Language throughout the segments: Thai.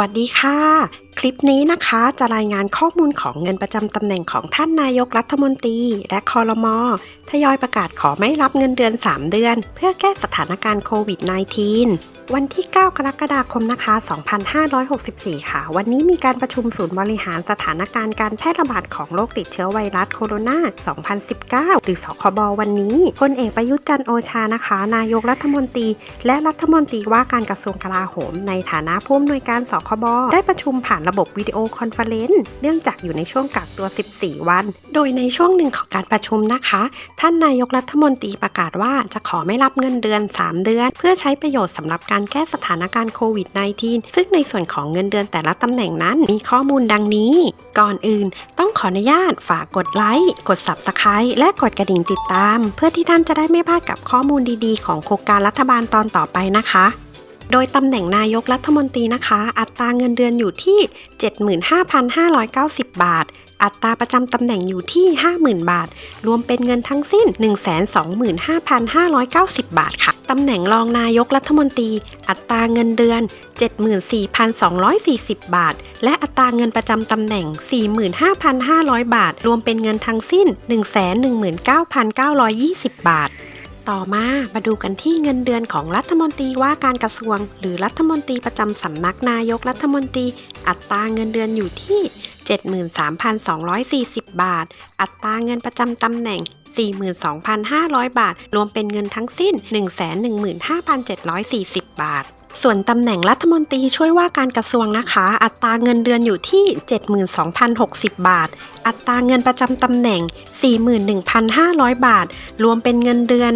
วัสดีค่ะคลิปนี้นะคะจะรายงานข้อมูลของเงินประจำตำแหน่งของท่านนายกรัฐมนตรี และคอรมอทยอยประกาศขอไม่รับเงินเดือน 3 เดือน เพื่อแก้สถานการณ์โควิด -19 วันที่ 9 กรกฎาคมนะคะ 2564 ค่ะ วันนี้มีการประชุมศูนย์บริหารสถานการณ์การแพร่ระบาดของโรคติดเชื้อไวรัสโคโรนา 2019 หรือสคบวันนี้พลเอกประยุทธ์จันโอชานะคะ นายกรัฐมนตรี และรัฐมนตรีว่าการกระทรวงกลาโหม ในฐานะผู้อำนวยการสคบได้ประชุมผ่านระบบวิดีโอคอนเฟอเรนซ์เนื่องจากอยู่ในช่วงกักตัว 14 วัน โดยในช่วงหนึ่งของการประชุมนะคะ ท่านนายกรัฐมนตรีประกาศว่าจะขอไม่รับเงินเดือน 3 เดือน เพื่อใช้ประโยชน์สำหรับการแก้สถานการณ์โควิด -19 ซึ่งในส่วนของเงินเดือนแต่ละตำแหน่งนั้นมีข้อมูลดังนี้ ก่อนอื่นต้องขออนุญาตฝากกดไลค์กด Subscribe และกดกระดิ่งติดตาม เพื่อที่ท่านจะได้ไม่พลาดกับข้อมูลดีๆ ของโครงการรัฐบาลตอนต่อไปนะคะ โดยตำแหน่งนายกรัฐมนตรีนะคะ อัตราเงินเดือนอยู่ที่ 75,590 บาท อัตราประจำตำแหน่งอยู่ที่ 50,000 บาท รวมเป็นเงินทั้งสิ้น 125,590 บาทค่ะตำแหน่งรองนายกรัฐมนตรี อัตราเงินเดือน 74,240 บาท และอัตราเงินประจำตำแหน่ง 45,500 บาท รวมเป็นเงินทั้งสิ้น 119,920 บาท ต่อมามาดูกันที่เงินเดือนของรัฐมนตรีว่าการกระทรวง หรือรัฐมนตรีประจำสำนักนายกรัฐมนตรี อัตราเงินเดือนอยู่ที่ 73,240 บาท อัตราเงินประจำตำแหน่ง 42,500 บาท รวมเป็นเงินทั้งสิ้น 115,740 บาท ส่วนตำแหน่งรัฐมนตรีช่วยว่าการกระทรวงนะคะ อัตราเงินเดือนอยู่ที่ 72,060 บาท อัตราเงินประจำตำแหน่ง 41,500 บาท รวมเป็นเงินเดือน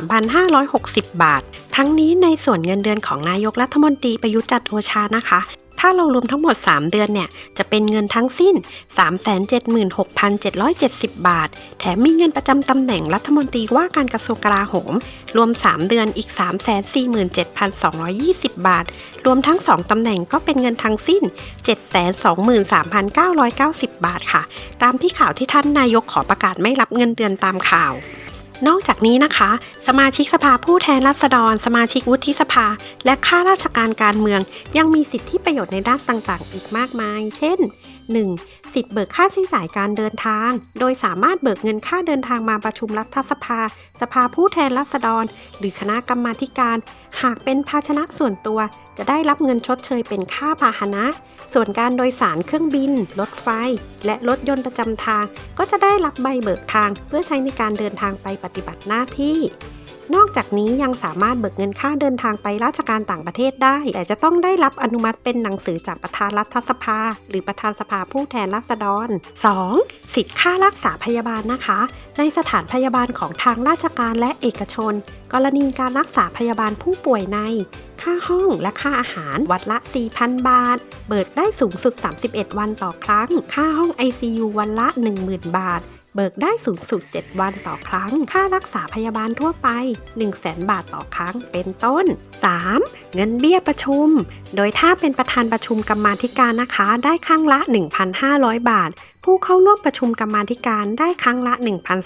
113,560 บาท ทั้งนี้ในส่วนเงินเดือนของนายกรัฐมนตรีประยุทธ์จันทร์โอชานะคะ ถ้าเรารวมทั้งหมด 3 เดือนเนี่ย จะเป็นเงินทั้งสิ้น 376,770 บาท แถมมีเงินประจำตำแหน่งรัฐมนตรีว่าการกระทรวงกลาโหม รวม 3 เดือนอีก 347,220 บาท รวมทั้ง 2 ตำแหน่งก็เป็นเงินทั้งสิ้น 723,990 บาทค่ะ ตามที่ข่าวที่ท่านนายกขอประกาศไม่รับเงินเดือนตามข่าวนอกจากนี้นะคะ สมาชิกสภาผู้แทนราษฎร สมาชิกวุฒิสภา และข้าราชการการเมือง ยังมีสิทธิประโยชน์ในด้านต่างๆ อีกมากมาย เช่น 1. สิทธิ์เบิกค่าใช้จ่ายการเดินทาง โดยสามารถเบิกเงินค่าเดินทางมาประชุมรัฐสภา สภาผู้แทนราษฎร หรือคณะกรรมาการ หากเป็นภาชนะส่วนตัว จะได้รับเงินชดเชยเป็นค่าพาหนะ ส่วนการโดยสารเครื่องบิน รถไฟ และรถยนต์ประจำทาง ก็จะได้รับใบเบิกทางเพื่อใช้ในการเดินทางไปปฏิบัติหน้าที่ นอกจากนี้ยังสามารถเบิกเงินค่าเดินทางไปราชการต่างประเทศได้ แต่จะต้องได้รับอนุมัติเป็นหนังสือจากประธานรัฐสภา หรือประธานสภาผู้แทนราษฎร 2. สิทธิค่ารักษาพยาบาลนะคะ ในสถานพยาบาลของทางราชการและเอกชน กรณีการรักษาพยาบาลผู้ป่วยใน ค่าห้องและค่าอาหารวัดละ 4,000 บาท เบิกได้สูงสุด 31 วันต่อครั้ง ค่าห้อง ICU วันละ 10,000 บาท เบิกได้สูงสุด 7 วันต่อครั้ง ค่ารักษาพยาบาลทั่วไป 100,000 บาทต่อครั้งเป็นต้น 3. เงินเบี้ยประชุม โดยถ้าเป็นประธานประชุมกรรมาธิการนะคะ ได้ครั้งละ 1,500 บาทผู้เข้าร่วมประชุมกรรมาธิการได้ครั้งละ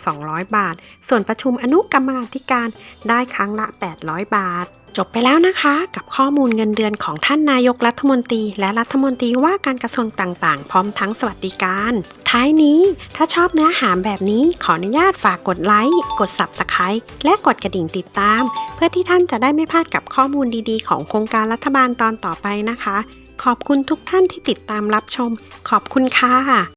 1,200 บาท ส่วนประชุมอนุกรรมาธิการได้ครั้งละ 800 บาท จบไปแล้วนะคะ กับข้อมูลเงินเดือนของท่านนายกรัฐมนตรี และรัฐมนตรีว่าการกระทรวงต่างๆ พร้อมทั้งสวัสดิการ ท้ายนี้ถ้าชอบเนื้อหาแบบนี้ขออนุญาตฝากกดไลค์กด Subscribe และกดกระดิ่งติดตาม เพื่อที่ท่านจะได้ไม่พลาดกับข้อมูลดีๆ ของโครงการรัฐบาลตอนต่อไปนะคะ ขอบคุณทุกท่านที่ติดตามรับชม ขอบคุณค่ะ